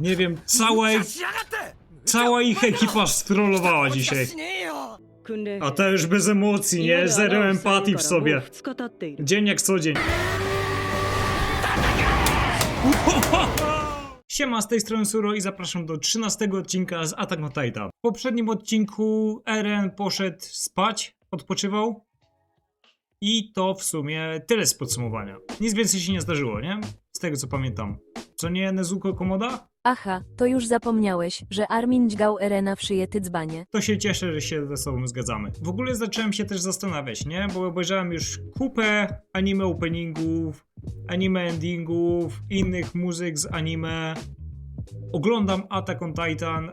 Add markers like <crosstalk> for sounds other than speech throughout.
Nie wiem, całej... Cała ich ekipa strollowała dzisiaj. A to już bez emocji, nie? Zero empatii w sobie. Dzień jak co dzień. Siema, z tej strony Suro i zapraszam do 13 odcinka z Attack on Titan. W poprzednim odcinku Eren poszedł spać, odpoczywał. I to w sumie tyle z podsumowania. Nic więcej się nie zdarzyło, nie? Z tego co pamiętam. Co nie Nezuko Komoda? Aha, to już zapomniałeś, że Armin dźgał Erena w szyję ty dzbanie. To się cieszę, że się ze sobą zgadzamy. W ogóle zacząłem się też zastanawiać, nie? Bo obejrzałem już kupę anime openingów, anime endingów, innych muzyk z anime. Oglądam Attack on Titan.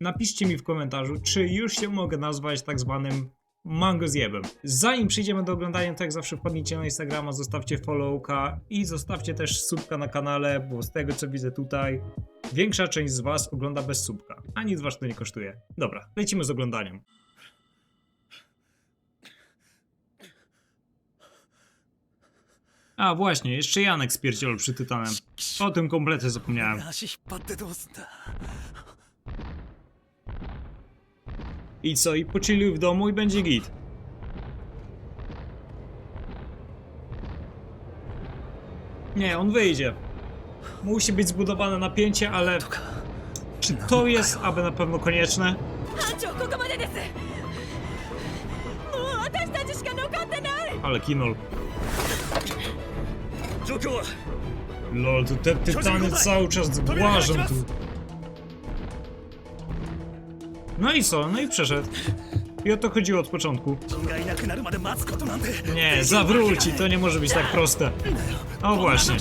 Napiszcie mi w komentarzu, czy już się mogę nazwać tak zwanym mango zjebem. Zanim przejdziemy do oglądania, tak jak zawsze wpadnijcie na Instagrama, zostawcie followka i zostawcie też subka na kanale, bo z tego co widzę tutaj, Większa część z Was ogląda bez subka, a nic Was to nie kosztuje. Dobra, lecimy z oglądaniem. A właśnie, jeszcze Janek spierdziel przy Tytanem. O tym kompletnie zapomniałem. 足引っ張ってどうすんだ I co, i pochilluj w domu i będzie git. Nie, on wyjdzie. Musi być zbudowane napięcie, ale... Czy to jest aby na pewno konieczne? Ale kinol. Lol, tu te tytany cały czas głaszą tu. No i co? No i przeszedł. I o to chodziło od początku. Nie, zawróci, to nie może być tak proste. O właśnie.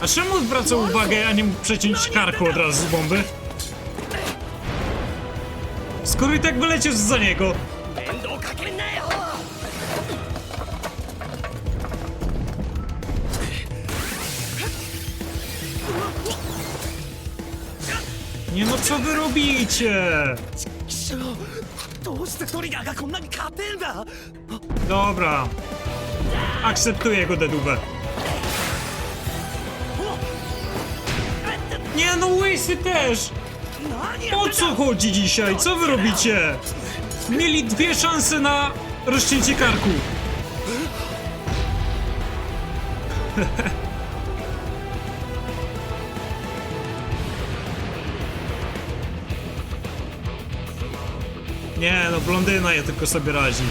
A czemu zwracał uwagę, a nie mógł przeciąć karku od razu z bomby? Skoro i tak wylecisz za niego. co wy robicie? きしょうどうしてトリガーがこんなに勝てんだ Dobra. Akceptuję jego dedubę. Nie no, łysy też! 何や O ってん co だ chodzi dzisiaj? Co wy robicie? Mieli dwie szanse na rozcięcie karku. <laughs> Nie, no blondyna je tylko sobie razi.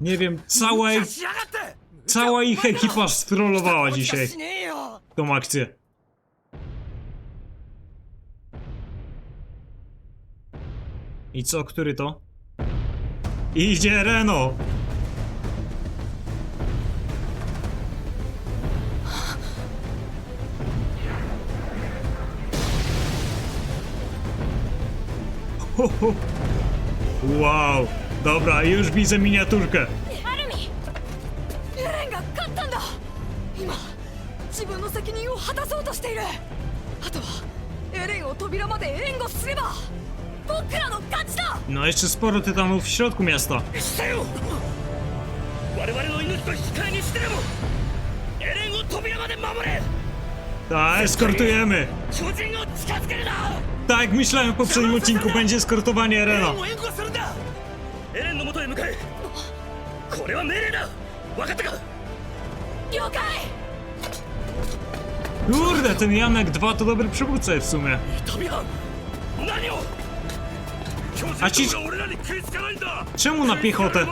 Nie wiem, całej... Cała ich ekipa strollowała dzisiaj tą akcję. I co, który to? Idzie Reno! Ho, ho. Wow, dobra, już widzę miniaturkę. アルミエレンが勝ったんだ今自分の責任を果たそうとしているあとはエレンを扉まで援護すれば僕らの勝ちだ No, jeszcze sporo tytanów w środku miasta. したよ我々の命と引き換えにしてでもエレンを扉まで守れ tak, eskortujemy. Tak, myślałem w poprzednim odcinku, będzie eskortowanie Erena. Kurde, ten Janek 2 to dobry przywódca w sumie. A ci... Czemu na piechotę?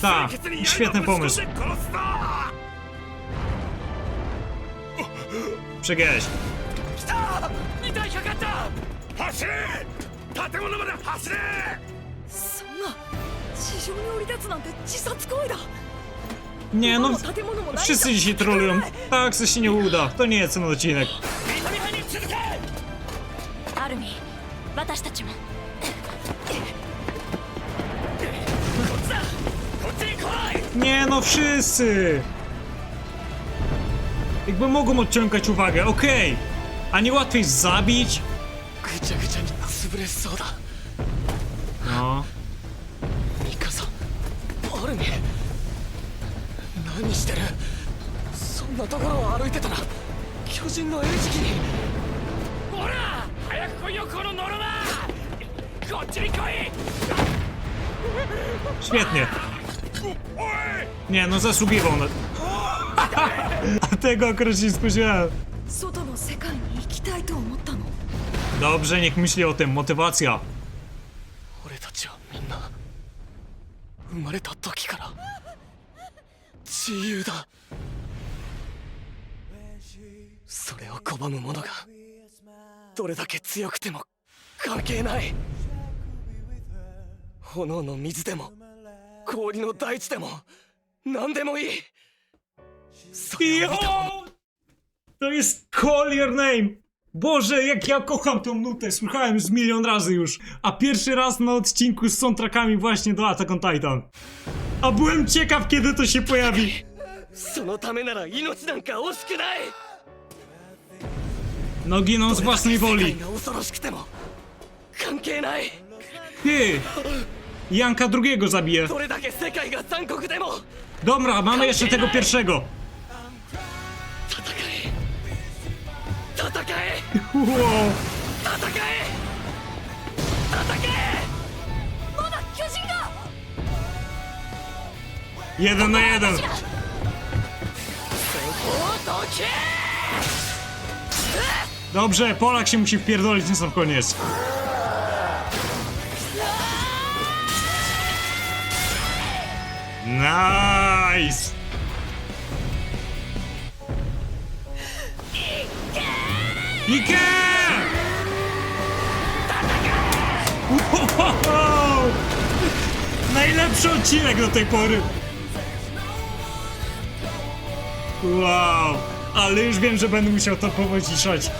Tak, świetny pomysł. 込んで殺すな Przegięłeś. 来た2体かかった走れ建物まで走れそんな地上に降り立つなんて自殺行為だ Nie no, 建物もないんだ wszyscy dzisiaj trolują. Tak, co się nie uda. To nie jest ten odcinek. 南班に続けアルミ私たちもこっちだこっちに来い Nie no, wszyscy! Jakby mogą odciągać uwagę, okej. A nie łatwiej zabić? ぐちゃぐちゃに潰れそうだ No. ミカサパルミ何してるそんなところを歩いてたら巨人の餌食にほら早く来いよこのノロだこっちに来い Świetnie. Nie, no zasługiwał na... A tego akurat się nie spodziewałem. 外の世界に行きたいと思ったの？Dobrze, niech myśli o tym. Motywacja. 俺たちはみんな生まれた時から自由だそれを拒む者がどれだけ強くても関係ない炎の水でも氷の大地でも何でもいい それを見た者 Jo! To jest Call Your Name! Boże, jak ja kocham tą nutę, słuchałem z milion razy już. A pierwszy raz na odcinku z soundtrackami właśnie do Attack on Titan. A byłem ciekaw, kiedy to się pojawi. そのためなら命なんか惜しくない No giną z własnej 世 woli. 界が恐ろしくても関係ない Ty! Janka drugiego zabije. どれだけ世界が残酷でも Dobra, mamy jeszcze tego pierwszego. 戦え Wow. 戦え戦えまだ巨人が Jeden na jeden. おどけ Dobrze, Polak się musi wpierdolić na sam koniec. Nice! いけー <laughs> Najlepszy odcinek do tej pory! Wow! Ale już wiem, że będę musiał to powyciszać.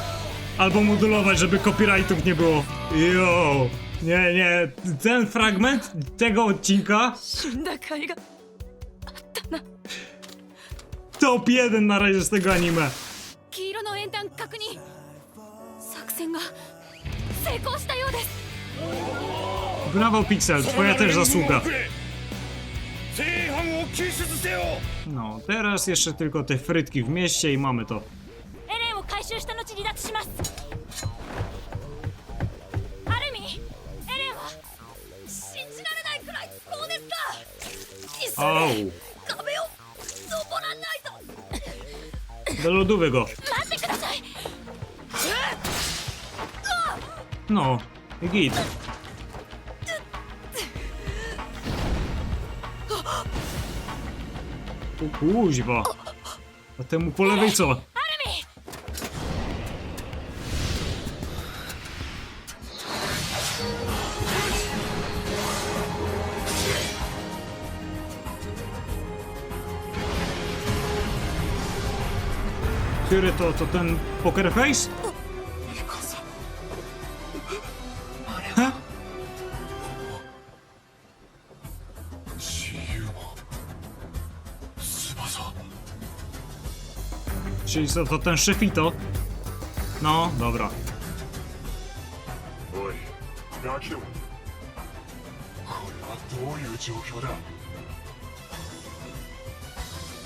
Albo modulować, żeby copyrightów nie było. Yo! Nie, nie. Ten fragment tego odcinka top 1 na razie z tego anime. 戦が成功したようです Brawo Pixel, twoja też zasługa. No, teraz jeszcze tylko te frytki w mieście i mamy to. Au. Do lodówy go. No, git. O kuźwa. A temu po lewej co? Który to, to ten poker face? Ha? Czyli to, to ten szyfito. No, dobra.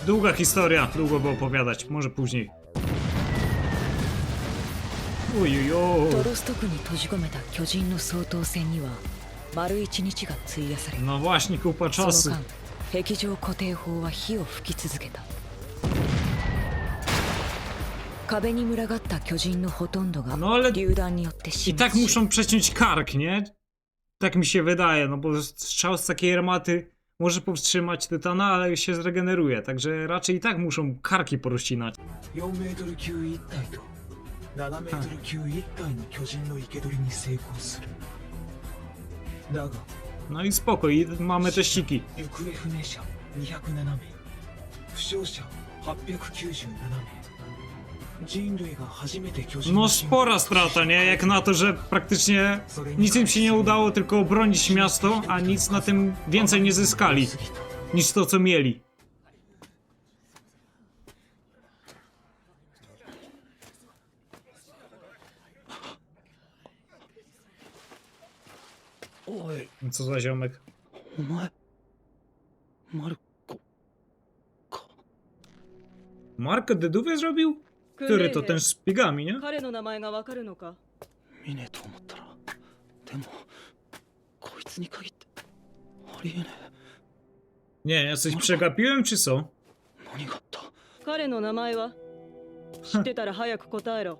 Długa historia, długo by opowiadać, może później. Ujujo. トロスト区に閉じ込めた巨人の総統戦には丸一日が費やされ No właśnie, kupa その czasu. 間壁上固定砲は火を吹き続けた壁に群がった巨人のほとんどが No ale 榴弾によって死 i tak 滅し muszą przeciąć kark, nie? Tak mi się wydaje, no bo strzał z takiej armaty może powstrzymać tytana, ale się zregeneruje, także raczej i tak muszą karki porozcinać. 4メートル級1体と 7メートル級1体の巨人の生け捕りに成功するだが No i spoko, i mamy te ściki. 行方不明者207名負傷者897名人類が初めて巨人 No の spora strata, nie? Jak na to, że praktycznie nic im się nie udało, tylko obronić miasto, a nic na tym więcej nie zyskali niż to, co mieli. おい Co za ziomek? お前マルコか Markę Dedówę zrobił? Który to ten z pigami, nie? 彼の名前がわかるのか見ねえと思ったらでもこいつに限ってありえね Nie, ja coś przegapiłem, czy co? え何があった彼の名前は知ってたら早く答えろ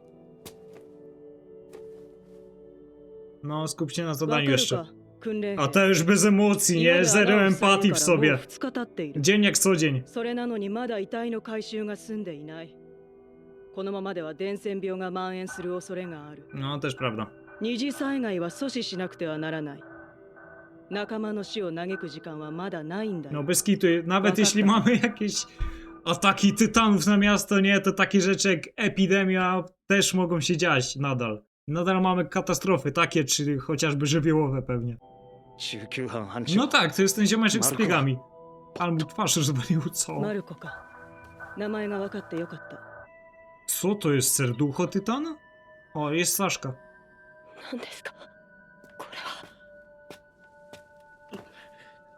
No, skup się na わか zadaniu る jeszcze. か訓練 A to już bez emocji, 今 nie? まで Zero 穴を塞い empatii で w からもう sobie. 2日経っている Dzień jak co dzień. それなのにまだ遺体の回収が済んでいないこのままでは伝染病が蔓延する恐れがある No, też prawda. 二次災害は阻止しなくてはならない仲間の死を嘆く時間はまだないんだ No, よ bez kitu. Nawet Wakata. jeśli mamy jakieś ataki tytanów na miasto, nie? To takie rzeczy jak epidemia też mogą się dziać nadal. Nadal mamy katastrofy takie, czy chociażby żywiołowe pewnie. 中級班班長 No tak, to jest ten ziomeczek z Marko. piegami. Ale mu twarz rozwalił, co? マルコか名前が分かってよかった Co to jest serducho tytana? O, jest Saszka. 何ですかこれは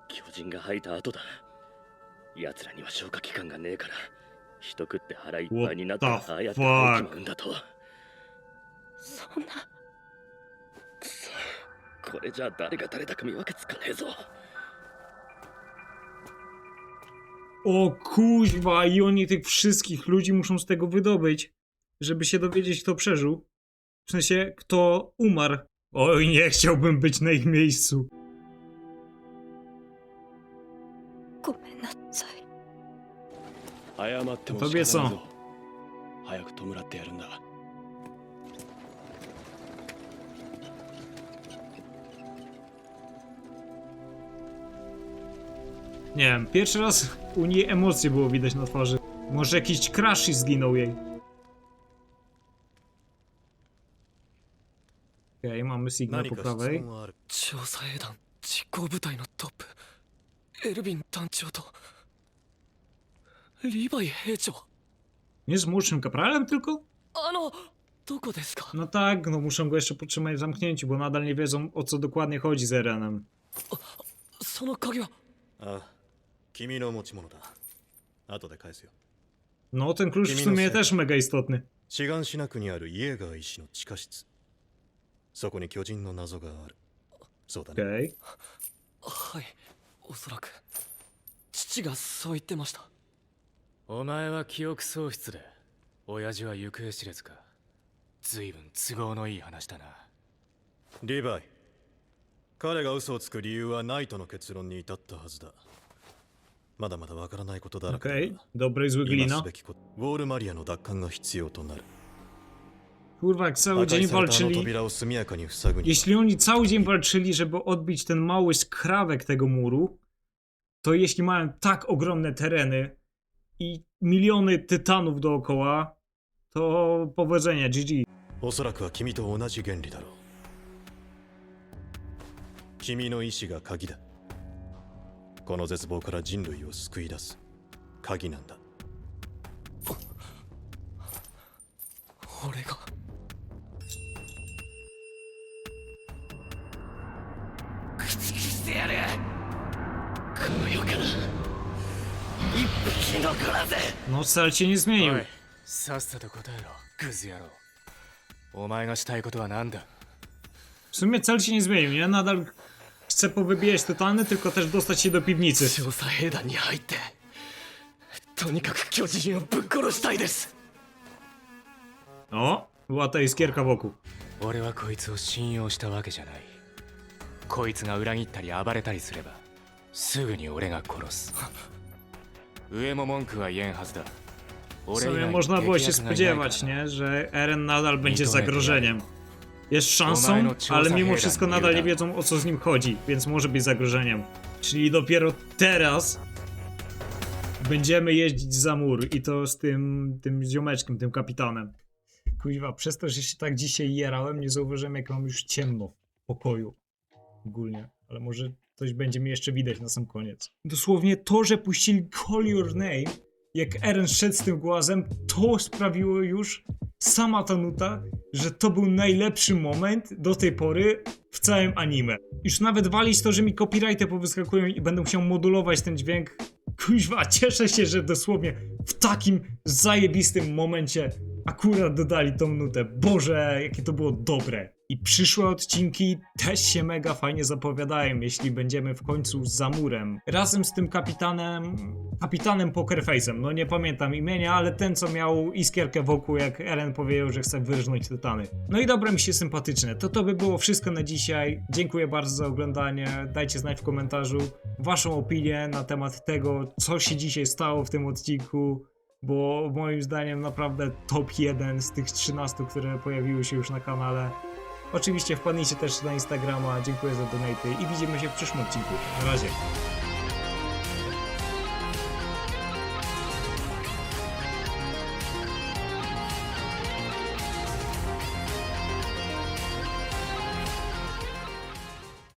巨人が吐いた後だ奴らには消化器官がねえから人食って腹いっぱいになったら What the あ これじゃあ誰が誰だか見分けつかねえぞ O kuźwa, i oni tych wszystkich ludzi muszą z tego wydobyć, żeby się dowiedzieć, kto przeżył. W sensie, kto umarł. Oj, nie chciałbym być na ich miejscu. ごめんなさい謝っても飛びそう仕方ないぞ早く弔ってやるんだ Nie wiem, pierwszy raz u niej emocje było widać na twarzy. Może jakiś crash i zginął jej. Okej, mamy Sigma po prawej. 調査兵団実行部隊のトップエルヴィン団長とリヴァイ兵長 Nie z młodszym kapralem tylko? あのどこですか No tak, no muszą go jeszcze podtrzymać w zamknięciu, bo nadal nie wiedzą o co dokładnie chodzi z Erenem. その鍵はああ 君の持ち物だ。後で返すよ。No, ten klucz w sumie też mega istotny. 志願しなくにあるイエーガー医師の地下室。そこに巨人の謎がある。そうだね.はい。おそらく。父がそう言ってました。お前は記憶喪失で親父は行方知れずか。随分都合のいい話だな。リヴァイ。彼が嘘をつく理由はないとの結論に至ったはずだまだまだわからないことだらけだ Okej, dobry i zły 今 glina. すべきことウォールマリアの奪還が必要となる Kurwa, jak 破 cały 壊 dzień されたあの walczyli. 扉を速やかに塞ぐには Jeśli oni cały dzień walczyli, żeby odbić ten mały skrawek tego muru, to jeśli mają tak ogromne tereny i miliony tytanów dookoła, to powodzenia, GG. おそらくは君と同じ原理だろう君の意志が鍵だ この絶望から人類を救い出す。鍵なんだ。俺が。駆逐してやる。この世から。一匹残らず。さっさと答えろグズ野郎。お前がしたいことは何だ？W sumie cel się nie zmienił, nie? Nadal chce powybijać tytany, tylko też dostać się do piwnicy. 調査兵団に入ってとにかく巨人をぶっ殺したいです O, była ta iskierka wokół. 俺はこいつを信用したわけじゃないこいつが裏切ったり暴れたりすればすぐに俺が殺す上も文句は言えんはずだ W 俺以 sumie 外に można było 敵 się 役がいないから spodziewać, nie? Że Eren nadal będzie to nie zagrożeniem. Jest szansą, ale mimo wszystko nadal nie wiedzą o co z nim chodzi, więc może być zagrożeniem. Czyli dopiero teraz będziemy jeździć za mur i to z tym, tym ziomeczkiem, tym kapitanem. Kuźwa, przez to, że się tak dzisiaj jerałem, nie zauważyłem jak mam już ciemno w pokoju. Ogólnie, ale może coś będzie mi jeszcze widać na sam koniec. Dosłownie to, że puścili Call Your Name, jak Eren szedł z tym głazem, to sprawiło już, sama ta nuta, że to był najlepszy moment do tej pory w całym anime. Już nawet walić to, że mi copyrighty powyskakują i będę musiał modulować ten dźwięk. Kuźwa, <laughs> cieszę się, że dosłownie w takim zajebistym momencie akurat dodali tą nutę. Boże, jakie to było dobre. I przyszłe odcinki też się mega fajnie zapowiadają, jeśli będziemy w końcu za murem. Razem z tym kapitanem, kapitanem Pokerface'em, no nie pamiętam imienia, ale ten co miał iskierkę wokół, jak Eren powiedział, że chce wyrżnąć tytany. No i dobre mi się sympatyczne. To to by było wszystko na dzisiaj. Dziękuję bardzo za oglądanie. Dajcie znać w komentarzu waszą opinię na temat tego, co się dzisiaj stało w tym odcinku bo moim zdaniem naprawdę top 1 z tych 13, które pojawiły się już na kanale. Oczywiście wpadnijcie też na Instagrama, dziękuję za donaty i widzimy się w przyszłym odcinku. Na razie.